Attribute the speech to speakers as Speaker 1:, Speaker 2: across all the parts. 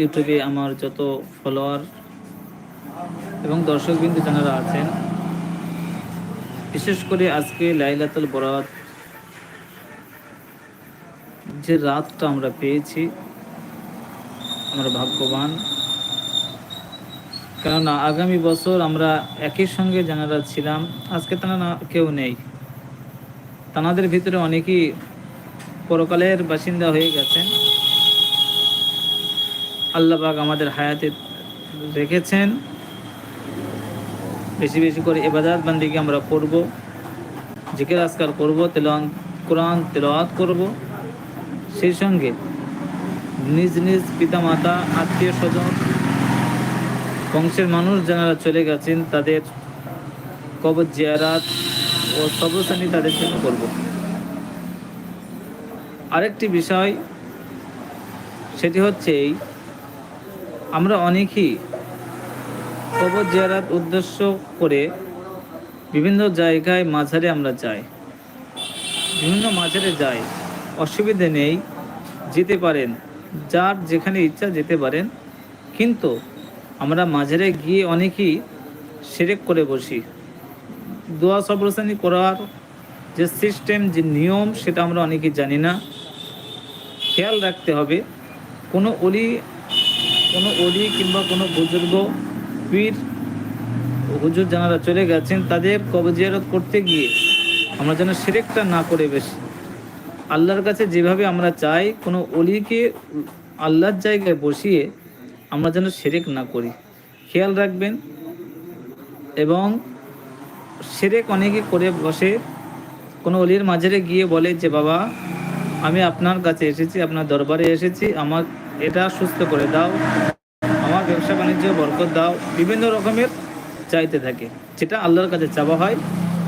Speaker 1: ইউটিউবে আমার যত ফলোয়ার এবং দর্শকবিন্দু যারা আছেন, বিশেষ করে আজকে লাইলাতুল বরাত যে রাতটা আমরা পেয়েছি, আমরা ভাগ্যবান। কেননা আগামী বছর আমরা একই সঙ্গে যারা ছিলাম, আজকে তারা না, কেউ নেই। তানাদের ভিতরে অনেকেই পরকালের বাসিন্দা হয়ে গেছেন। আল্লাহবাগ আমাদের হায়াতে রেখেছেন। বেশি বেশি করে এবাদাত বান্দিকে আমরা করব জিকের আজকার করব তেলান কোরআন তেলাওয়াত করব। সেই সঙ্গে নিজ নিজ পিতা মাতা আত্মীয় স্বজন, বংশের মানুষ যারা চলে গেছেন, তাদের কবর জিয়ারাত ও সবশ্রেণী তাদের জন্য করব। আরেকটি বিষয়, সেটি হচ্ছে এই আমরা অনেকেই কবর জিয়ারাত উদ্দেশ্য করে বিভিন্ন জায়গায় মাঝারে আমরা যাই, বিভিন্ন মাঝারে যাই, অসুবিধে নেই, যেতে পারেন, যার যেখানে ইচ্ছা যেতে পারেন। কিন্তু আমরা মাঝারে গিয়ে অনেকেই সেরেক করে বসি। দোয়া সবরসানি করার যে সিস্টেম, যে নিয়ম, সেটা আমরা অনেকেই জানি না। খেয়াল রাখতে হবে, কোনো অলি কোনো অলি কিংবা কোনো বুজুর্গ পীর হুজুর যারা চলে গেছেন, তাদের কবজিয়ারত করতে গিয়ে আমরা যেন সেরেকটা না করে বেশি। আল্লাহর কাছে যেভাবে আমরা চাই, কোনো অলিকে আল্লাহর জায়গায় বসিয়ে আমরা যেন সেরেক না করি। খেয়াল রাখবেন এবং সেরেক অনেকে করে বসে, কোনো অলির মাঝারে গিয়ে বলে যে, বাবা, আমি আপনার কাছে এসেছি, আপনার দরবারে এসেছি, আমার এটা সুস্থ করে দাও। আমার ব্যবসা বাণিজ্য, বরকত দাও। বিভিন্ন রকমের চাইতে থাকে। যেটা আল্লাহর কাছে চাওয়া হয়,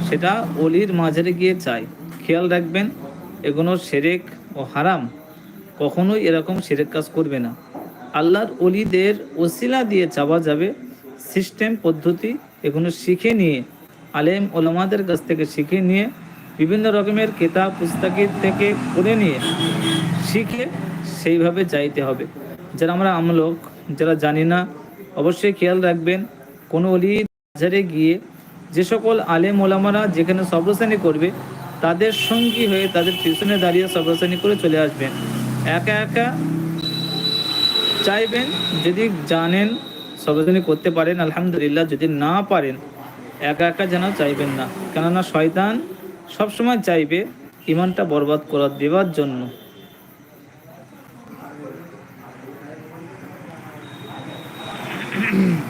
Speaker 1: সেটা অলির মাঝারে গিয়ে চাই। খেয়াল রাখবেন, এগুলো সেরেক ও হারাম। কখনোই এরকম সেরেক কাজ করবে না। আল্লাহর অলিদের ওসিলা দিয়ে চাওয়া যাবে। সিস্টেম, পদ্ধতি এগুলো শিখে নিয়ে, আলেম ওলামাদের কাছ থেকে শিখে নিয়ে, বিভিন্ন রকমের কেতাব, পুস্তকের থেকে করে নিয়ে, শিখে সেইভাবে চাইতে হবে। যারা আমরা আমলক, যারা জানি না, অবশ্যই খেয়াল রাখবেন, কোনো অলি বাজারে গিয়ে যে সকল আলেম ওলামারা যেখানে সবরসানি করবে, তাদের সঙ্গী হয়ে তাদের পিছনে দাঁড়িয়ে সবরসানি করে চলে আসবেন। একা একা চাইবেন, যদি জানেন সবরসানি করতে পারেন, আলহামদুলিল্লাহ, যদি না পারেন, একা একা যেন চাইবেন না। কেননা শয়তান সবসময় চাইবে ইমানটা বরবাদ করা দেওয়ার জন্য। mm